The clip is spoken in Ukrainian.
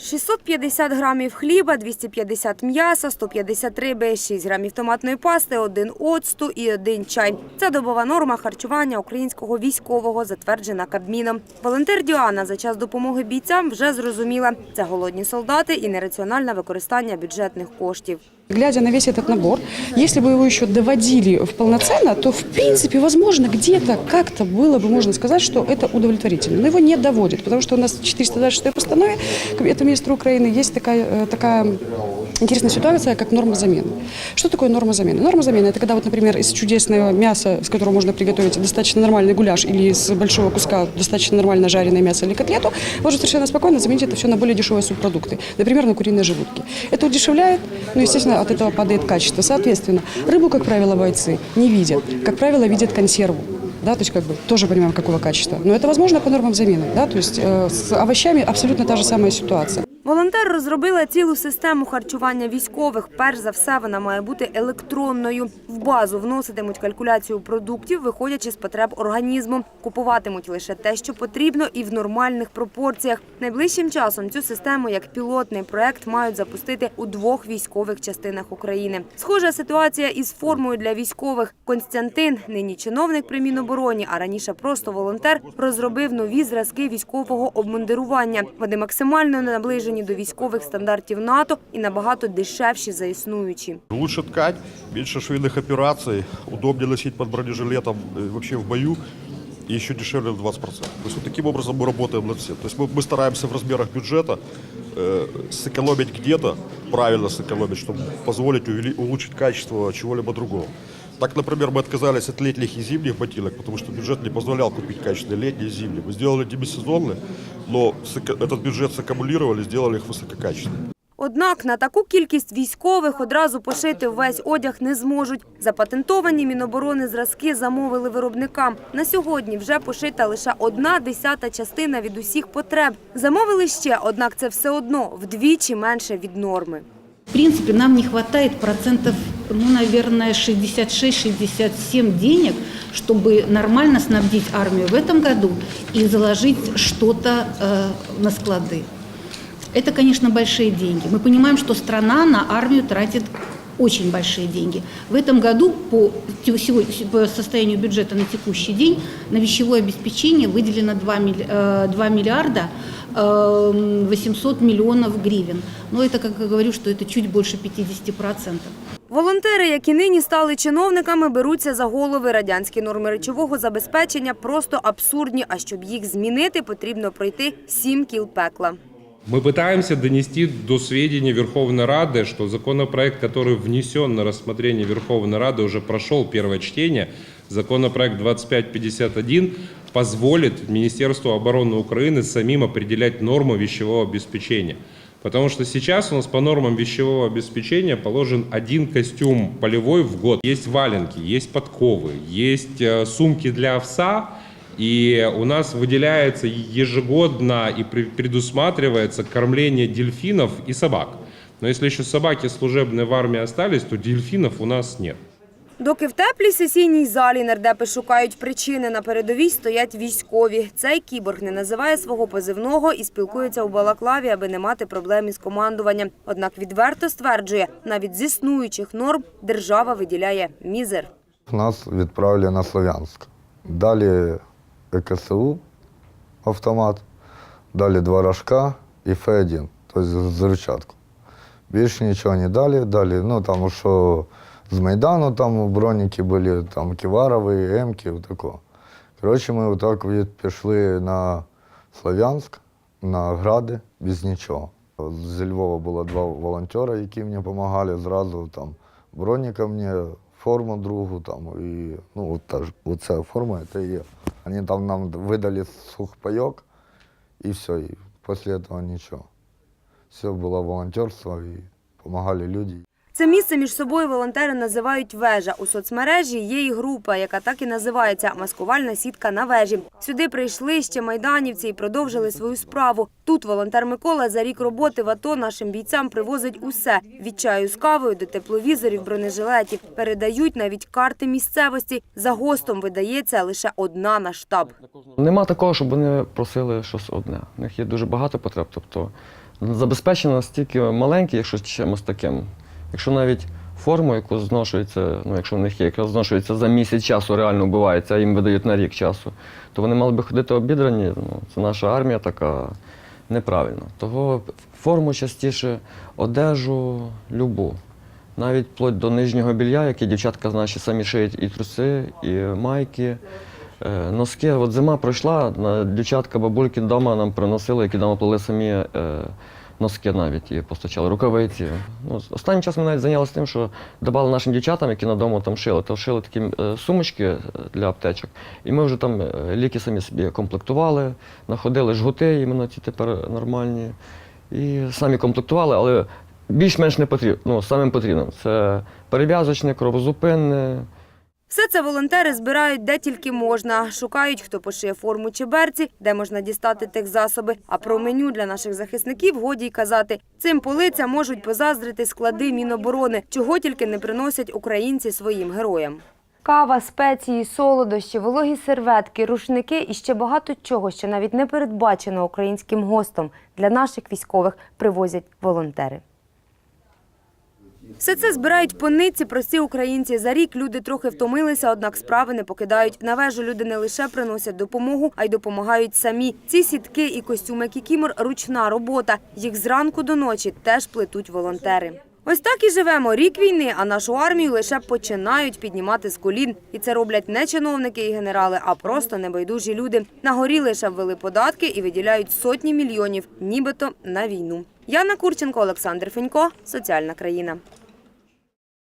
650 грамів хліба, 250 м'яса, 150 риби, 6 грамів томатної пасти, 1 оцту і 1 чай. Це добова норма харчування українського військового, затверджена Кабміном. Волонтер Діана за час допомоги бійцям вже зрозуміла – це голодні солдати і нераціональне використання бюджетних коштів. Глядя на весь этот набор, если бы его еще доводили в полноценно, то в принципе, возможно, где-то как-то было бы можно сказать, что это удовлетворительно. Но его не доводит, потому что у нас в 426 постанове Кабинета министра Украины есть такая, э, такая интересная ситуация, как норма замены. Что такое норма замены? Норма замены – это когда, вот, например, из чудесного мяса, с которого можно приготовить достаточно нормальный гуляш, или из большого куска достаточно нормально жареное мясо или котлету, можно совершенно спокойно заменить это все на более дешевые субпродукты, например, на куриные желудки. Это удешевляет, ну, естественно, от этого падает качество. Соответственно, рыбу, как правило, бойцы не видят. Как правило, видят консерву. Да, то есть как бы тоже понимаем, какого качества. Но это возможно по нормам замены. Да, то есть э, с овощами абсолютно та же самая ситуация. Волонтер розробила цілу систему харчування військових. Перш за все, вона має бути електронною. В базу вноситимуть калькуляцію продуктів, виходячи з потреб організму. Купуватимуть лише те, що потрібно, і в нормальних пропорціях. Найближчим часом цю систему, як пілотний проект, мають запустити у двох військових частинах України. Схожа ситуація із формою для військових. Константин, нині чиновник при Мінобороні, а раніше просто волонтер, розробив нові зразки військового обмундирування. Вони максимально наближені до військових стандартів НАТО і набагато дешевші за існуючі. Лучше ткань, меньше швейных операций, удобнее носить под бронежилетом э, вообще в бою и еще дешевле в 20%. То есть вот таким образом мы работаем над всем. То есть мы, мы стараемся в размерах бюджета э, сэкономить где-то, правильно сэкономить, чтобы позволить увели- улучшить качество чего-либо другого. Так, например, мы отказались от летних и зимних ботинок, потому что бюджет не позволял купить качественные летние и зимние. Мы сделали демисезонные, но сэко- этот бюджет саккумулировали, сделали их высококачественными. Однак на таку кількість військових одразу пошити весь одяг не зможуть. Запатентовані Міноборони зразки замовили виробникам. На сьогодні вже пошита лише одна десята частина від усіх потреб. Замовили ще, однак це все одно вдвічі менше від норми. В принципе, нам не хватает процентов, ну, наверное, 66-67 денег, чтобы нормально снабдить армию в этом году и заложить что-то э, на склады. Это, конечно, большие деньги. Мы понимаем, что страна на армию тратит очень большие деньги. В этом году по, по состоянию бюджета на текущий день на вещевое обеспечение выделено 2, милли- э, 2 миллиарда э, 800 миллионов гривен. Но это, как я говорю, что это чуть больше 50%. Волонтери, які нині стали чиновниками, беруться за голови. Радянські норми речового забезпечення просто абсурдні. А щоб їх змінити, потрібно пройти сім кіл пекла. Мы пытаемся донести до сведения Верховной Рады, что законопроект, который внесен на рассмотрение Верховной Рады, уже прошел первое чтение. Законопроект 2551 позволит Министерству обороны Украины самим определять норму вещевого обеспечения. Потому что сейчас у нас по нормам вещевого обеспечения положен один костюм полевой в год. Есть валенки, есть подковы, есть э, сумки для овса, и у нас выделяется ежегодно и пре- предусматривается кормление дельфинов и собак. Но если еще собаки служебные в армии остались, то дельфинов у нас нет. Доки в теплій сесійній залі нардепи шукають причини, на передовій стоять військові. Цей кіборг не називає свого позивного і спілкується у балаклаві, аби не мати проблем із командуванням. Однак відверто стверджує, навіть з існуючих норм держава виділяє мізер. Нас відправили на Слов'янськ. Далі ЕКСУ автомат, далі два рожка і Ф1, тобто взрывчатку. Більше нічого не дали. Далі, ну там що з Майдану там броніки були, там Ківарові, Емки, такого. Коротше, ми отак пішли на Слов'янськ, на гради, без нічого. Зі Львова було два волонтера, які мені допомагали зразу там броніка мені, форму другу там, і ну, от та оця форма, це є. Вони там нам видали сухпайок, і все, і після цього нічого. Все було волонтерство і допомагали люди. Це місце між собою волонтери називають вежа. У соцмережі є і група, яка так і називається маскувальна сітка на вежі. Сюди прийшли ще майданівці і продовжили свою справу. Тут волонтер Микола за рік роботи в АТО нашим бійцям привозить усе від чаю з кавою до тепловізорів, бронежилетів. Передають навіть карти місцевості. За гостом видається лише одна на штаб. Нема такого, щоб вони просили щось одне. У них є дуже багато потреб. Тобто забезпечення настільки маленьке, якщо чимось таким. Якщо навіть форму, яку зношується, ну якщо в них є, яка зношується за місяць часу, реально вбивається, а їм видають на рік часу, то вони мали би ходити обідрані. Ну, це наша армія така неправильно. Того форму частіше, одежу любу. Навіть вплоть до нижнього білья, які дівчатка наші самі шиють і труси, і майки. Е, Носки, от зима пройшла, дівчатка, бабульки вдома нам приносили, які вдома плели самі е, носки навіть і постачали, рукавиці. Ну, останнім часом ми навіть зайнялися тим, що давали нашим дівчатам, які на дому там шили, то шили такі е, сумочки е, для аптечок. І ми вже там е, ліки самі собі комплектували, знаходили жгути, іменно ці тепер нормальні. І самі комплектували, але більш-менш не потрібно. Ну, самим потрібним. Це перев'язочне, кровозупинне. Все це волонтери збирають де тільки можна. Шукають, хто пошиє форму чи берці, де можна дістати техзасоби. А про меню для наших захисників годі й казати. Цим полицям можуть позаздрити склади Міноборони, чого тільки не приносять українці своїм героям. Кава, спеції, солодощі, вологі серветки, рушники і ще багато чого, що навіть не передбачено українським гостом для наших військових привозять волонтери. Все це збирають по нитці прості українці. За рік люди трохи втомилися, однак справи не покидають. На вежу люди не лише приносять допомогу, а й допомагають самі. Ці сітки і костюми кікімор – ручна робота. Їх зранку до ночі теж плетуть волонтери. Ось так і живемо. Рік війни, а нашу армію лише починають піднімати з колін. І це роблять не чиновники і генерали, а просто небайдужі люди. На горі лише ввели податки і виділяють сотні мільйонів, нібито на війну. Яна Курченко, Олександр Фенько, Соціальна країна.